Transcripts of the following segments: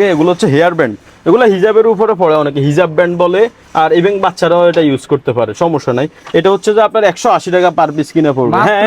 এগুলো হচ্ছে hair band এগুলো হিজাবের উপরে পড়ে অনেকে। হিজাব ব্যান্ড বলে আর ইভেন বাচ্চারাও এটা ইউজ করতে পারে সমস্যা নাই। এটা হচ্ছে যে আপনার একশো আশি টাকা পার পিস কিনে পড়বে। হ্যাঁ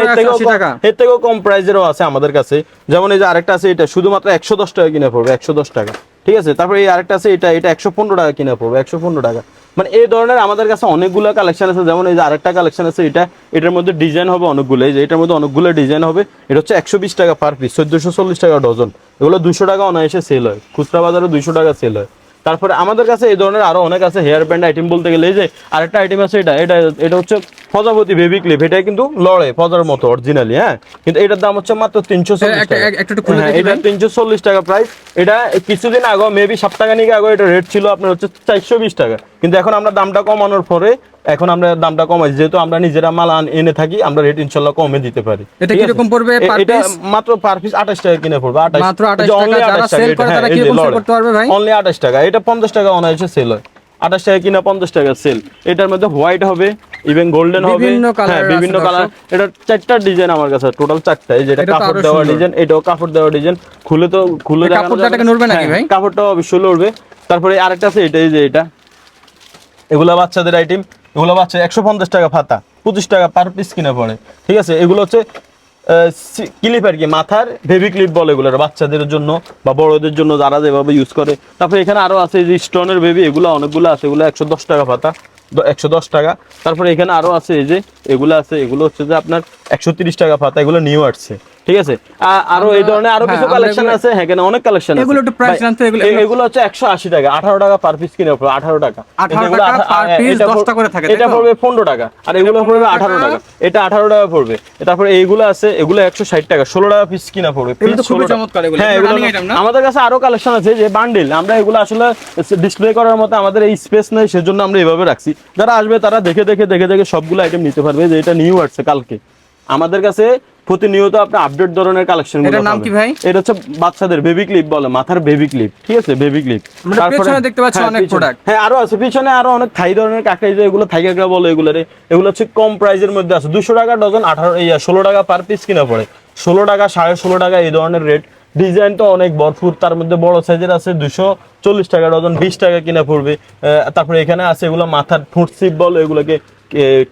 এর থেকেও কম- প্রাইজেরও আছে আমাদের কাছে। যেমন এই যে আরেকটা আছে এটা শুধুমাত্র একশো দশ টাকা কিনে পড়বে একশো দশ টাকা। ঠিক আছে? তারপরে এই আরেকটা আছে এটা এটা একশো পনেরো টাকা কিনে পড়বে একশো পনেরো টাকা। মানে এই ধরনের আমাদের কাছে অনেকগুলো কালেকশন আছে, যেমন এই যে আরেকটা কালেকশন আছে, এটা, এটার মধ্যে ডিজাইন হবে অনেকগুলো, এই যে এটার মধ্যে অনেকগুলো ডিজাইন হবে, এটা হচ্ছে একশো বিশ টাকা পার পিস চোদ্দোশো চল্লিশ টাকা ডজন এগুলো দুশো টাকা অনায়াসে সেল হয়, খুচরা বাজারে দুশো টাকা সেল হয়। তারপরে আমাদের কাছে এই ধরনের আরও অনেক আছে হেয়ার ব্যান্ড আইটেম বলতে গেলে এই যে আরেকটা আইটেম আছে এটা এটা এটা হচ্ছে প্রজাপতি বেবি ক্লিপ এটা কিন্তু লড়ে ফজার মতো অরিজিনালি হ্যাঁ? কিন্তু এটার দাম হচ্ছে মাত্র তিনশো হ্যাঁ, এটা তিনশো চল্লিশ টাকা প্রাইস এটা কিছুদিন আগে মেবি সপ্তাহখানিক আগে এটা রেট ছিল আপনার হচ্ছে চারশো বিশ টাকা। কিন্তু এখন আমরা দামটা কমানোর পরে এখন আমরা দামটা কমাই যেহেতু আমরা নিজেরা মাল আন- এনে থাকি আমরা রেট ইনশাল্লাহ কমে দিতে পারি। এটা ঠিক আছে? কীরকম পড়বে এটা মাত্র পার পিস আঠাশ টাকা কিনে পড়বে আঠাশ। মাত্র 28 টাকা। যারা sell করে তারা কীরকম sell করতে পারবে ভাই? অনলি আঠাশ টাকা এটা পঞ্চাশ টাকা অনায়াসে সেল হয়। আঠাশ টাকা কিনা পঞ্চাশ টাকা সেল এটার মধ্যে হোয়াইট হবে ইভেন গোল্ডেন হবে। হ্যাঁ বিভিন্ন কালার এটা চারটা ডিজাইন আমার কাছে টোটাল চারটা। এই যেটা কাপড় দেওয়া ডিজাইন এটাও কাপড় দেওয়া ডিজাইন খুলে তো খুলে এই কাপড়টা যাবে নড়বে নাকি হ্যাঁ, ভাই? কাপড়টা অবশ্যই লড়বে তারপরে আরেকটা আছে এটা এই যে এটা। এগুলা বাচ্চাদের আইটেম এগুলো বাচ্চা একশো পঞ্চাশ টাকা ফাতা, পঁচিশ টাকা পার পিস কিনে পড়ে। ঠিক আছে? এগুলো হচ্ছে ক্লিপ আর কি, মাথার বেবি ক্লিপ বলে এগুলো বাচ্চাদের জন্য বা বড়দের জন্য যারা যেভাবে ইউজ করে। তারপরে এখানে আরও আছে যে স্টোনের বেবি এগুলো অনেকগুলো আছে, এগুলো একশো দশ টাকা পাতা একশো দশ টাকা। তারপরে এখানে আরও আছে এই যে, এগুলো আছে, এগুলো হচ্ছে যে আপনার একশো তিরিশ টাকা পাতা এগুলো নিউ আসছে। ঠিক আছে? আরও এই ধরনের আরও হ্যাঁ, কিছু কালেকশন আছে হ্যাঁ অনেক কালেকশন আছে। এগুলো একটু ভাই, জানতে, এগুলো- এগুলো হচ্ছে একশো আশি টাকা আঠারো টাকা পার পিস কিনে পড়বে আঠারো টাকা। 18 টাকা হ্যাঁ, piece এটা 10 পড়- টা করে থাকে, এটা পড়বে পনেরো টাকা আর এগুলো পড়বে আঠারো টাকা। এটা আঠারো টাকা পড়বে। তারপরে এইগুলো আছে এগুলো একশো ষাট টাকা ষোলো টাকা পিস কিনা পড়বে এগুলো খুবই চমৎকার এগুলো। হ্যাঁ এগুলো? আমাদের কাছে আরও কালেকশন আছে যে বান্ডিল আমরা এগুলো আসলে ডিসপ্লে করার মতো আমাদের এই স্পেস নেই সেজন্য আমরা এইভাবে রাখছি। যারা আসবে তারা দেখে দেখে দেখে দেখে সবগুলো আইটেম নিতে পারবে যে এটা নিউ আসছে কালকে। আমাদের কাছে প্রতিনিয়ত আপনি আপডেট ধরনের কালেকশন এটার নাম কি ভাই? এটা হচ্ছে বাচ্চাদের বেবি ক্লিপ বলে মাথার বেবি ক্লিপ ঠিক আছে? বেবি ক্লিপ আমরা পেছনে দেখতে পাচ্ছি অনেক product। হ্যাঁ আরও আছে। পিছনে আরও অনেক থাই ধরনের কাঁকড়া যে এগুলো থাই কাঁকড়া বলে এগুলোরে। এগুলো হচ্ছে কম প্রাইজের মধ্যে আছে। দুশো টাকা ডজন আঠারো ইয়া ষোলো টাকা পার পিস কিনা পড়ে। ষোলো টাকা সাড়ে ষোলো টাকা এই ধরনের রেট ডিজাইন তো অনেক ভরপুর। তার মধ্যে বড় সাইজের আছে দুশো চল্লিশ টাকা ডজন বিশ টাকা কিনা পড়বে। তারপরে এখানে আছে এগুলো মাথার ঠোঁট সিপ বলে এগুলোকে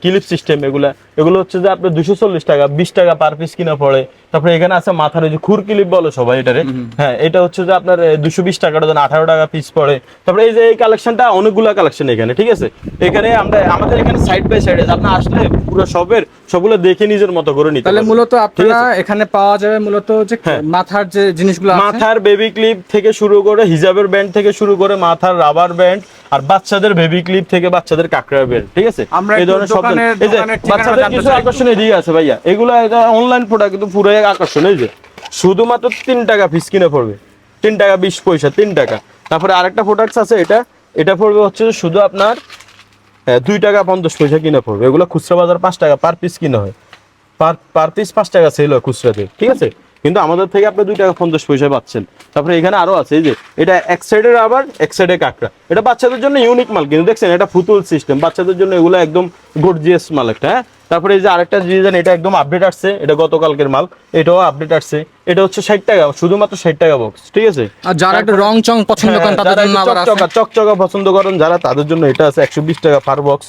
ক্লিপ সিস্টেম এগুলা। এগুলো হচ্ছে যে আপনার দুশো চল্লিশ টাকা বিশ টাকা পার পিস কিনা পড়ে। তারপরে এখানে আছে মাথার যে খুর ক্লিপ বলে সবাই এটারে। হ্যাঁ এটা হচ্ছে যে আপনার দুশো বিশ টাকা ডজন আঠারো টাকা পিস পড়ে। তারপরে এই যে এই কালেকশনটা অনেকগুলো কালেকশন এখানে ঠিক আছে? এখানে আমরা আমাদের এখানে সাইড বাই সাইড আপনি আসলে পুরো সবের সবগুলো দেখে নিজের মতো করে নিতে তাহলে মূলত আপনারা এখানে পাওয়া যাবে মূলত যে হ্যাঁ। মাথার যে জিনিসগুলো মাথার বেবি ক্লিপ থেকে শুরু করে হিজাবের ব্যান্ড থেকে শুরু করে মাথার রাবার ব্যান্ড আর বাচ্চাদের বেবি ক্লিপ থেকে বাচ্চাদের কাকড়া ব্যান্ড ঠিক আছে? আমরা এই ধরনের সব এই যে বাচ্চাদের কিছু চাই। আকর্ষণীয় আছে ভাইয়া। এগুলো এটা অনলাইন প্রোডাক্ট কিন্তু পুরোই আকর্ষণ এই যে। শুধুমাত্র তিন টাকা পিস কিনে পড়বে। তিন টাকা বিশ পয়সা তিন টাকা। তারপরে আরেকটা প্রোডাক্টস আছে এটা। এটা পড়বে হচ্ছে শুধু আপনার হ্যাঁ, দুই টাকা পঞ্চাশ পয়সা কিনে পড়বে। এগুলো খুচরা বাজার পাঁচ টাকা পার পিস কিনা হয়। পার পার পিস পাঁচ টাকা সেল হয় খুচরাতে ঠিক আছে? কিন্তু আমাদের থেকে আপনি দুই টাকা পঞ্চাশ পয়সা পাচ্ছেন। তারপরে এখানে আরও আছে এই যে এটা এক সাইডের আবার এক সাইডে কাঁকড়া। এটা বাচ্চাদের জন্য ইউনিক মাল কিন্তু দেখছেন এটা ফুতুল সিস্টেম বাচ্চাদের জন্য এগুলো একদম গর্জিয়াস মাল একটা হ্যাঁ? তারপরে এই যে আরেকটা ডিজাইন এটা একদম আপডেট আসছে এটা গতকালকের মাল এটাও আপডেট আসছে। এটা হচ্ছে ষাট টাকা শুধুমাত্র ষাট টাকা বক্স ঠিক আছে? আর যারা একটা রং চং পছন্দ করেন হ্যাঁ, তাদের জন্য আবার আছে। চকচকা চকচকা পছন্দ করেন যারা তাদের জন্য এটা আছে একশো বিশ টাকা পার বক্স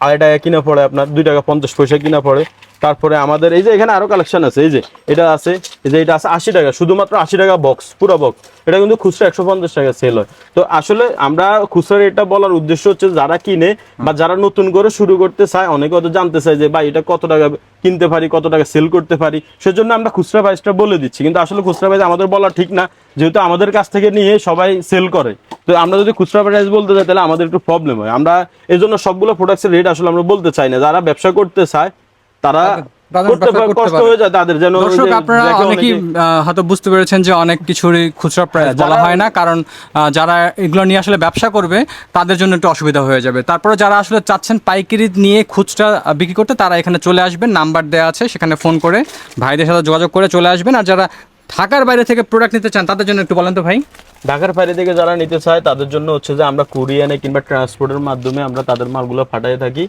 আড়াই টাকা কিনা পড়ে আপনার দুই টাকা পঞ্চাশ পয়সা কিনা পড়ে। তারপরে আমাদের এই যে এখানে আরও কালেকশন আছে, এই যে এটা আছে, এই যে এটা আছে আশি টাকা, শুধুমাত্র আশি টাকা বক্স পুরো বক্স এটা কিন্তু খুচরা একশো পঞ্চাশ টাকা সেল হয়। তো আসলে আমরা খুচরা রেটটা বলার উদ্দেশ্য হচ্ছে যারা কিনে বা যারা নতুন করে শুরু করতে চায়, অনেকে হয়তো জানতে চায় যে, ভাই, এটা কত টাকা কিনতে পারি, কত টাকা সেল করতে পারি? সেজন্য আমরা খুচরা প্রাইসটা বলে দিচ্ছি। কিন্তু আসলে খুচরা প্রাইস আমাদের বলা ঠিক না, যেহেতু আমাদের কাছ থেকে নিয়ে সবাই সেল করে। তো আমরা যদি খুচরা প্রাইস বলতে চাই তাহলে আমাদের একটু প্রবলেম হয়। আমরা এই জন্য সবগুলো প্রোডাক্টের রেট আসলে আমরা বলতে চাই না। যারা ব্যবসা করতে চায় তারা তাদের করতে ব্যবসা পারে করতে কষ্ট হয়ে যায় তাদের যেন দর্শক আপনারা অনেকেই হয়তো বুঝতে পেরেছেন যে অনেক কিছুরই খুচরা প্রাইস হ্যাঁ, বলা হয় না কারণ যারা এগুলো নিয়ে আসলে ব্যবসা করবে তাদের জন্য একটু অসুবিধা হয়ে যাবে। তারপরে যারা আসলে চাচ্ছেন পাইকারি নিয়ে খুচরা বিক্রি করতে তারা এখানে চলে আসবেন নাম্বার দেওয়া আছে সেখানে ফোন করে ভাইদের সাথে যোগাযোগ করে চলে আসবেন। আর যারা ঢাকার বাইরে থেকে প্রোডাক্ট নিতে চান তাদের জন্য একটু বলেন তো ভাই। ঢাকার বাইরে থেকে যারা নিতে চায় তাদের জন্য হচ্ছে যে আমরা কুরিয়ানে কিংবা ট্রান্সপোর্টের মাধ্যমে আমরা তাদের মালগুলো ফাটাই থাকি।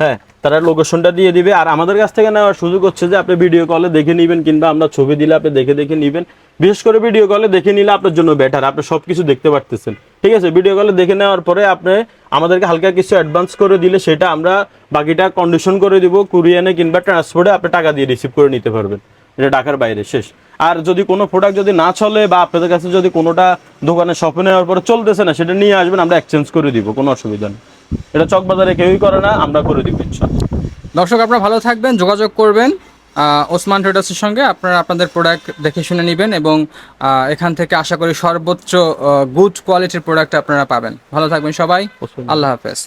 হ্যাঁ তারা লোকেশনটা দিয়ে দিবে। আর আমাদের কাছ থেকে নেওয়ার সুযোগ হচ্ছে যে আপনি ভিডিও কলে দেখে নেবেন কিংবা আমরা ছবি দিলে আপনি দেখে দেখে নেবেন। বিশেষ করে ভিডিও কলে দেখে নিলে আপনার জন্য বেটার আপনি সব কিছু দেখতে পারতেছেন। ঠিক আছে ভিডিও কলে দেখে নেওয়ার পরে আপনি আমাদেরকে হালকা কিছু অ্যাডভান্স করে দিলে সেটা আমরা বাকিটা কন্ডিশন করে দিব, কুরিয়ানে কিংবা ট্রান্সপোর্টে আপনি টাকা দিয়ে রিসিভ করে নিতে পারবেন। এটা ঢাকার বাইরে, শেষ। আর যদি কোনো প্রোডাক্ট যদি না চলে বা আপনাদের কাছে যদি কোনোটা দোকানে শপে নেওয়ার পরে চলতেছে না, সেটা নিয়ে আসবেন, আমরা এক্সচেঞ্জ করে দিব, কোনো অসুবিধা নেই। এটা চকবাজারে কেউই করে না আমরা করে দিব ইনশাল দর্শক আপনারা ভালো থাকবেন যোগাযোগ করবেন আহ, ওসমান ট্রেডার্সের সঙ্গে। আপনারা আপনাদের প্রোডাক্ট দেখে শুনে নেবেন এবং আহ, এখান থেকে আশা করি সর্বোচ্চ গুড কোয়ালিটির প্রোডাক্ট আপনারা পাবেন। ভালো থাকবেন সবাই। আল্লাহ হাফেজ।